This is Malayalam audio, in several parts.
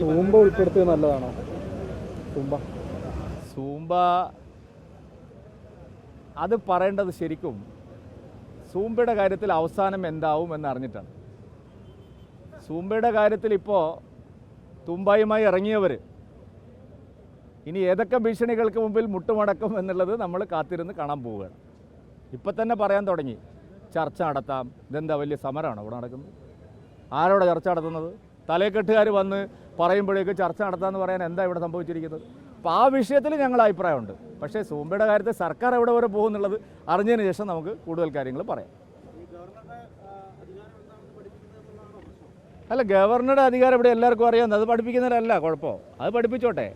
സൂമ്പ ഉൾപ്പെടുത്തിയത് നല്ലതാണോ? സൂമ്പ സൂമ്പ അത് പറയേണ്ടത് ശരിക്കും സൂമ്പയുടെ കാര്യത്തിൽ അവസാനം എന്താവും എന്നറിഞ്ഞിട്ടാണ് സൂമ്പയുടെ കാര്യത്തിൽ ഇപ്പോൾ തുമ്പായുമായി ഇറങ്ങിയവർ ഇനി ഏതൊക്കെ ഭീഷണികൾക്ക് മുമ്പിൽ മുട്ടുമടക്കും എന്നുള്ളത് നമ്മൾ കാത്തിരുന്ന് കാണാൻ പോവുകയാണ്. ഇപ്പം തന്നെ പറയാൻ തുടങ്ങി. ചർച്ച നടത്താം. ഇതെന്താ വലിയ സമരമാണോ ഇവിടെ നടക്കുന്നത്? ആരോടെ ചർച്ച നടത്തുന്നത്? തലേക്കെട്ടുകാർ വന്ന് പറയുമ്പോഴേക്ക് ചർച്ച നടത്താമെന്ന് പറയാൻ എന്താ ഇവിടെ സംഭവിച്ചിരിക്കുന്നത്? അപ്പോൾ ആ വിഷയത്തിൽ ഞങ്ങൾ അഭിപ്രായമുണ്ട്. പക്ഷേ സൂമ്പയുടെ കാര്യത്തിൽ സർക്കാർ എവിടെ വരെ പോകുന്നുള്ളത് അറിഞ്ഞതിന് ശേഷം നമുക്ക് കൂടുതൽ കാര്യങ്ങൾ പറയാം. അല്ല ഗവർണറുടെ അധികാരം ഇവിടെ എല്ലാവർക്കും അറിയാം അത് പഠിപ്പിക്കുന്നതിലല്ല കുഴപ്പം. അത് പഠിപ്പിച്ചോട്ടെ.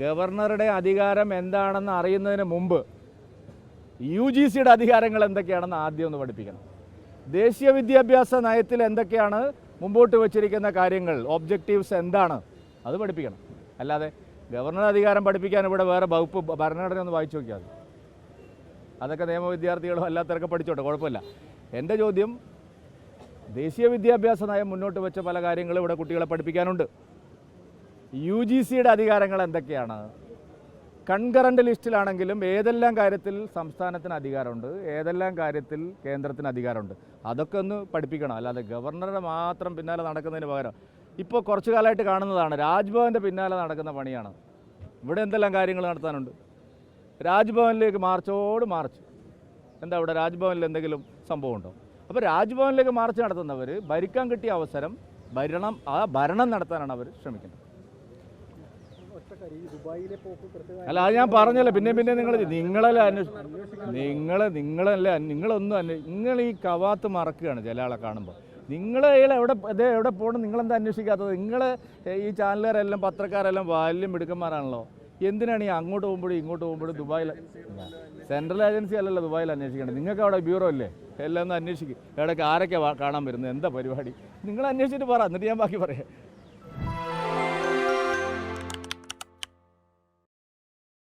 ഗവർണറുടെ അധികാരം എന്താണെന്ന് അറിയുന്നതിന് മുമ്പ് യു ജി സിയുടെ അധികാരങ്ങൾ എന്തൊക്കെയാണെന്ന് ആദ്യം ഒന്ന് പഠിപ്പിക്കണം. ദേശീയ വിദ്യാഭ്യാസ നയത്തിൽ എന്തൊക്കെയാണ് മുമ്പോട്ട് വെച്ചിരിക്കുന്ന കാര്യങ്ങൾ ഒബ്ജക്റ്റീവ്സ് എന്താണ് അത് പഠിപ്പിക്കണം. അല്ലാതെ ഗവർണർ അധികാരം പഠിപ്പിക്കാൻ ഇവിടെ വേറെ വകുപ്പ് ഭരണഘടന ഒന്ന് വായിച്ചു നോക്കിയാൽ മതി. അതൊക്കെ നിയമ വിദ്യാർത്ഥികളും അല്ലാത്തവരൊക്കെ പഠിച്ചോട്ടെ കുഴപ്പമില്ല. എന്റെ ചോദ്യം ദേശീയ വിദ്യാഭ്യാസ നയം മുന്നോട്ട് വെച്ച പല കാര്യങ്ങളും ഇവിടെ കുട്ടികളെ പഠിപ്പിക്കാനുണ്ട്. യു ജി സിയുടെ അധികാരങ്ങൾ എന്തൊക്കെയാണ്? കൺകറന്റ് ലിസ്റ്റിലാണെങ്കിലും ഏതെല്ലാം കാര്യത്തിൽ സംസ്ഥാനത്തിന് അധികാരമുണ്ട് ഏതെല്ലാം കാര്യത്തിൽ കേന്ദ്രത്തിന് അധികാരമുണ്ട് അതൊക്കെ ഒന്ന് പഠിപ്പിക്കണം. അല്ലാതെ ഗവർണറുടെ മാത്രം പിന്നാലെ നടക്കുന്നതിന് പകരം ഇപ്പോൾ കുറച്ചു കാലമായിട്ട് കാണുന്നതാണ് രാജ്ഭവന്റെ പിന്നാലെ നടക്കുന്ന പണിയാണ്. ഇവിടെ എന്തെല്ലാം കാര്യങ്ങൾ നടത്താനുണ്ട്? രാജ്ഭവനിലേക്ക് മാർച്ചോട് മാർച്ച്. എന്താ ഇവിടെ രാജ്ഭവനിൽ എന്തെങ്കിലും സംഭവമുണ്ടോ? അപ്പോൾ രാജ്ഭവനിലേക്ക് മാർച്ച് നടത്തുന്നവർ ഭരിക്കാൻ കിട്ടിയ അവസരം ഭരണം ആ ഭരണം നടത്താനാണ് അവർ ശ്രമിക്കുന്നത്. അല്ല അത് ഞാൻ പറഞ്ഞല്ലോ. പിന്നെ പിന്നെ നിങ്ങൾ നിങ്ങളല്ല അന്വേഷിക്കും നിങ്ങൾ നിങ്ങളല്ലേ നിങ്ങളൊന്നും അന്വേ നിങ്ങൾ ഈ കവാത്ത് മറക്കുകയാണ് ചില ആളെ കാണുമ്പോൾ നിങ്ങൾ എവിടെ ഇതേ എവിടെ പോകണം നിങ്ങളെന്താ അന്വേഷിക്കാത്തത്? നിങ്ങൾ ഈ ചാനലുകാരെല്ലാം പത്രക്കാരെല്ലാം വാല്യം മിടുക്കന്മാരാണല്ലോ. എന്തിനാണ് ഈ അങ്ങോട്ട് പോകുമ്പോഴും ഇങ്ങോട്ട് പോകുമ്പോഴും ദുബായിൽ സെൻട്രൽ ഏജൻസി അല്ലല്ലോ ദുബായിൽ അന്വേഷിക്കേണ്ടത് നിങ്ങൾക്ക് അവിടെ ബ്യൂറോ അല്ലേ എല്ലാം ഒന്ന് അന്വേഷിക്കും. എവിടെയൊക്കെ ആരൊക്കെ കാണാൻ വരുന്നത്? എന്താ പരിപാടി? നിങ്ങൾ അന്വേഷിച്ചിട്ട് പറ. എന്നിട്ട് ഞാൻ ബാക്കി പറയാം.